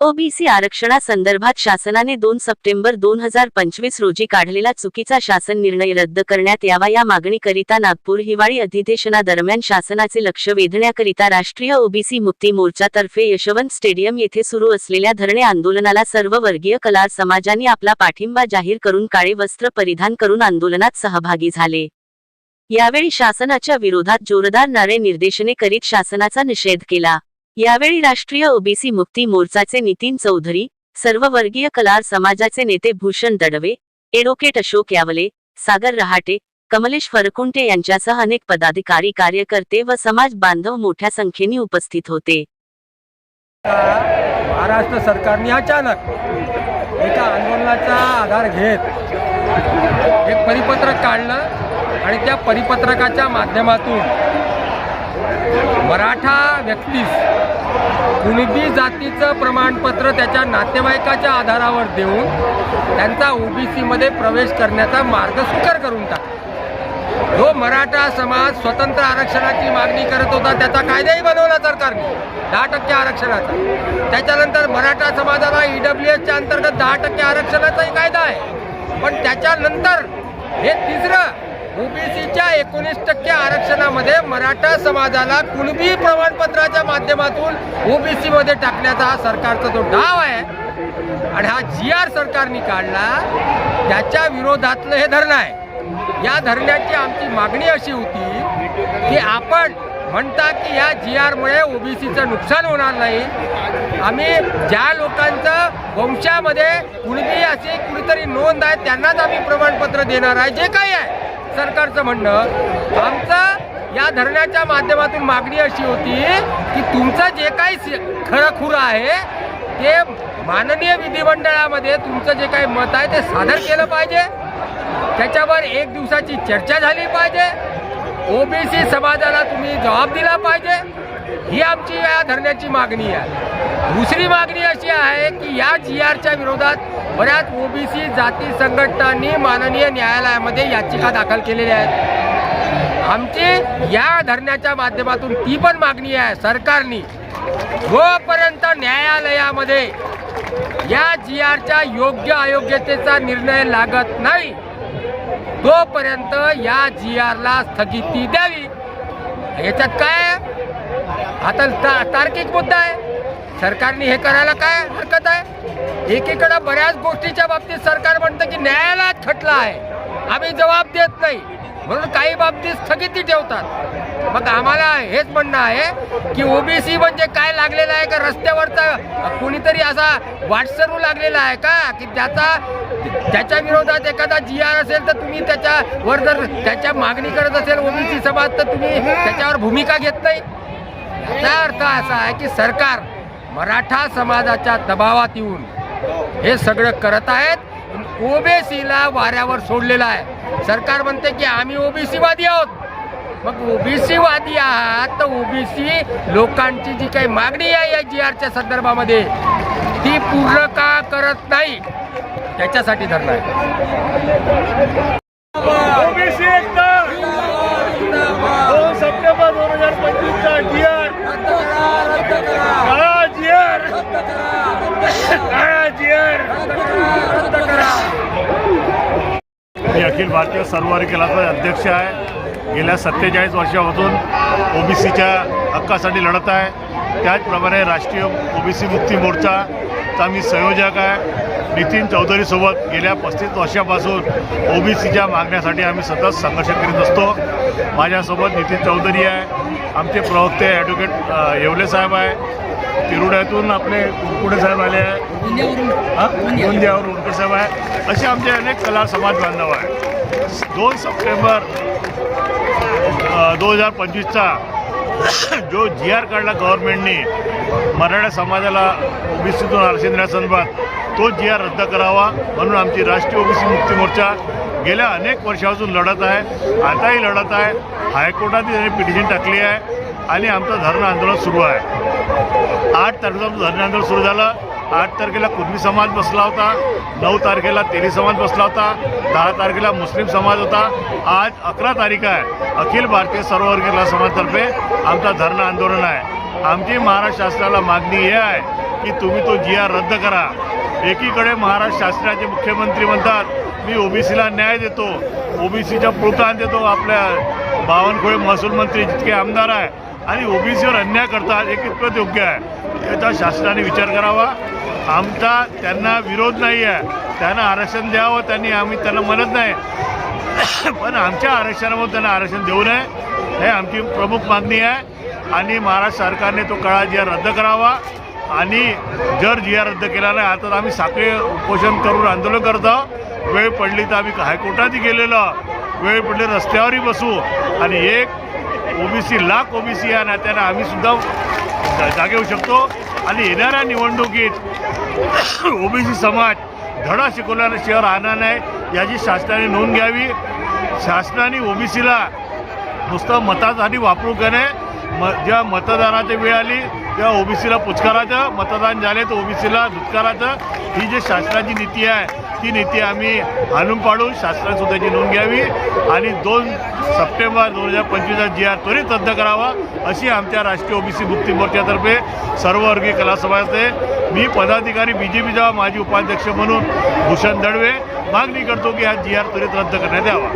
OBC आरक्षणासंदर्भात शासनाने दोन सप्टेंबर दोन हजार पंचवीस रोजी काढलेला चुकीचा शासन निर्णय रद्द करण्यात यावा या मागणीकरिता नागपूर हिवाळी अधिवेशनादरम्यान शासनाचे लक्ष वेधण्याकरिता राष्ट्रीय ओबीसी मुक्ती मोर्चातर्फे यशवंत स्टेडियम येथे सुरू असलेल्या धरणे आंदोलनाला सर्व वर्गीय कलार समाजाने आपला पाठिंबा जाहीर करून काळे वस्त्र परिधान करून आंदोलनात सहभागी झाले. यावेळी शासनाच्या विरोधात जोरदार नारे निर्देशने करीत शासनाचा निषेध केला. यावेळी राष्ट्रीय ओबीसी मुक्ती मोर्चाचे नितीन चौधरी सर्ववर्गीय कलार समाजाचे नेते भूषण दडवे एडव्होकेट अशोक यावले सागर रहाटे कमलेश फरकुंटे यांच्यासह अनेक पदाधिकारी कार्यकर्ते व समाज बांधव मोठ्या संख्येने उपस्थित होते. महाराष्ट्र सरकारने अचानक एका आंदोलनाचा आधार घेत एक परिपत्रक काढलं आणि त्या परिपत्रकाच्या माध्यमातून मराठा व्यक्तीस कुणबी जातीचं प्रमाणपत्र त्याच्या नातेवाईकाच्या आधारावर देऊन त्यांचा ओबीसीमध्ये प्रवेश करण्याचा मार्ग सुकर करून टाकला. जो मराठा समाज स्वतंत्र आरक्षणाची मागणी करत होता त्याचा कायदाही बनवला सरकारने. दहा टक्के आरक्षणाचा. त्याच्यानंतर मराठा समाजाला ई ईडब्ल्यू एसच्या अंतर्गत दहा टक्के आरक्षणाचाही कायदा आहे. पण त्याच्यानंतर हे तिसरं ओबीसीच्या एकोणीस टक्के आरक्षणामध्ये मराठा समाजाला कुणबी प्रमाणपत्राच्या माध्यमातून ओबीसीमध्ये टाकण्याचा हा सरकारचा जो डाव आहे आणि हा जी आर सरकारने काढला त्याच्या विरोधातलं हे धरणं आहे. या धरण्याची आमची मागणी अशी होती की आपण म्हणता की या जी आरमुळे ओबीसीचं नुकसान होणार नाही. आम्ही ज्या लोकांचं वंशामध्ये कुणबी अशी कुणीतरी नोंद आहे त्यांनाच आम्ही प्रमाणपत्र देणार आहे जे काही आहे. सरकारचं म्हणणं आमचं या धरण्याच्या माध्यमातून मागणी अशी होती की तुमचं जे काही खरं खुरं आहे ते माननीय विधिमंडळामध्ये तुमचं जे काही मत आहे ते सादर केलं पाहिजे. त्याच्यावर एक दिवसाची चर्चा झाली पाहिजे. ओबीसी समाजाला तुम्ही जबाब दिला पाहिजे. ही आमची या धरण्याची मागणी आहे. दुसरी मागणी अशी आहे की या जी आरच्या विरोधात बऱ्याच ओबीसी जाती संघटनांनी माननीय न्यायालयामध्ये याचिका दाखल केलेल्या आहेत. आमची या धरण्याच्या माध्यमातून ती पण मागणी आहे सरकारनी. जोपर्यंत न्यायालयामध्ये या जी आरच्या योग्य अयोग्यतेचा निर्णय लागत नाही तोपर्यंत या जी आरला स्थगिती द्यावी. याच्यात काय आता तार्किक मुद्दा आहे. सरकारने हे करायला काय हरकत आहे? एकीकडं बऱ्याच गोष्टीच्या बाबतीत सरकार म्हणतं की न्यायालयात खटला आहे. आम्ही जबाब देत नाही. म्हणून काही बाबतीत स्थगिती ठेवतात. मग आम्हाला हेच म्हणणं आहे की ओबीसी म्हणजे काय लागलेलं आहे का? रस्त्यावरचा कुणीतरी असा वाटसरू लागलेला आहे का? की त्याचा त्याच्या विरोधात एखादा जी आर असेल तर तुम्ही त्याच्यावर जर त्याच्या मागणी करत असेल ओबीसी समाज तर तुम्ही त्याच्यावर भूमिका घेत नाही. याचा अर्थ असा आहे की सरकार मराठा समाजाच्या दबावात येऊन हे सगळं करत आहेत. ओबीसीला वाऱ्यावर सोडलेलं आहे. सरकार म्हणते की आम्ही ओबीसीवादी आहोत. मग ओबीसीवादी आहात तर ओबीसी लोकांची जी काही मागणी आहे या जी आरच्या संदर्भामध्ये ती पूर्ण का करत नाही? त्याच्यासाठी धरणं आहे ओबीसी एकता दोन सप्टेंबर दोन हजार पंचवीसचा जी आर काळा जी आर काळा जी आर मी अखिल भारतीय सर्वारी केलाचा अध्यक्ष आहे. गेल्या सत्तेचाळीस वर्षापासून ओबीसीच्या हक्कासाठी लढत आहे. त्याचप्रमाणे राष्ट्रीय ओबीसी मुक्ती मोर्चाचा मी संयोजक आहे. नितीन चौधरीसोबत गेल्या पस्तीस वर्षापासून ओबीसीच्या मागण्यासाठी आम्ही सतत संघर्ष करीत असतो. माझ्यासोबत नितीन चौधरी आहे. आमचे प्रवक्ते ॲडव्होकेट येवले साहेब आहे. तिरुड्यातून आपले कुरकुडे साहेब आले आहे हां? गोंदियावर उडकर साहेब आहे असे आमचे अनेक कला समाज बांधव आहे दोन सप्टेंबर दोन हजार पंचवीसचा जो जी आर काढला गव्हर्नमेंटने मराठा समाजाला ओबीसीतून आरक्षण देण्यासंदर्भात तो जी आर रद्द करावा म्हणून आमची राष्ट्रीय ओबीसी मुक्ती मोर्चा गेल्या अनेक वर्षापासून लढत आहे. आताही लढत आहे. हायकोर्टातही त्यांनी पिटिशन टाकली आहे आणि आमचं धरणं आंदोलन सुरू आहे. आठ तारखेला धरणं आंदोलन सुरू झालं. आठ तारखेला कुर्मी समाज बसला होता. नऊ तारखेला तेली समाज बसला होता. दहा तारखेला मुस्लिम समाज होता. आज अकरा तारीख आहे. अखिल भारतीय सर्ववर्गीय कला समाजातर्फे. आमचा धरणं आंदोलन आहे. आमची महाराष्ट्र शासनाला मागणी हे आहे की तुम्ही तो जी आर रद्द करा. एकीकडे महाराष्ट्र शासनाचे मुख्यमंत्री म्हणतात मी ओबीसीला न्याय देतो. ओबीसीच्या प्रोत्साहन देतो. आपल्या बावनकुळे महसूल मंत्री जितके आमदार आहे आणि ओबीसीवर अन्याय करतात हे कितपत योग्य आहे? याचा शासनाने विचार करावा. आमचा त्यांना विरोध नाही आहे. त्यांना आरक्षण द्यावं त्यांनी आम्ही त्यांना म्हणत नाही. पण आमच्या आरक्षणामुळे त्यांना आरक्षण देऊ नये हे आमची प्रमुख मागणी आहे. आणि महाराष्ट्र सरकारने तो काळा जी रद्द करावा. आणि जर जी रद्द केला नाही आता आम्ही साखळी उपोषण करून आंदोलन करतो वेळ पडली तर आम्ही हायकोर्टातही गेलेलो वेळ पडली रस्त्यावरही बसू. आणि एक ओबीसी लाख ओबीसी या नात्यानं आम्ही सुद्धा जा- जागे होऊ शकतो. आणि येणाऱ्या निवडणुकीत ओबीसी समाज धडा शिकवल्यानं शहर राहणार नाही याची शासनाने नोंद घ्यावी. शासनाने ओबीसीला नुसतं मतासाठी वापरू नये म जेव्हा मतदानाची वेळ आली तेव्हा ओबीसीला पुचकाराचं मतदान झाले तर ओबीसीला धुतकाराचं. ही जी शासनाची नीती आहे ती नीती आम्ही आणून पाडू. शासनाने सुद्धाची नोंद घ्यावी. आणि दोन सप्टेंबर दोन हजार पंचवीसचा जी आर त्वरित रद्द करावा अशी आमच्या राष्ट्रीय ओबीसी मुक्ती मोर्चातर्फे सर्ववर्गीय कला सभाचे मी पदाधिकारी बी जे पीचा माजी उपाध्यक्ष म्हणून भूषण दडवे मागणी करतो की हा जी आर त्वरित रद्द करण्यात यावा.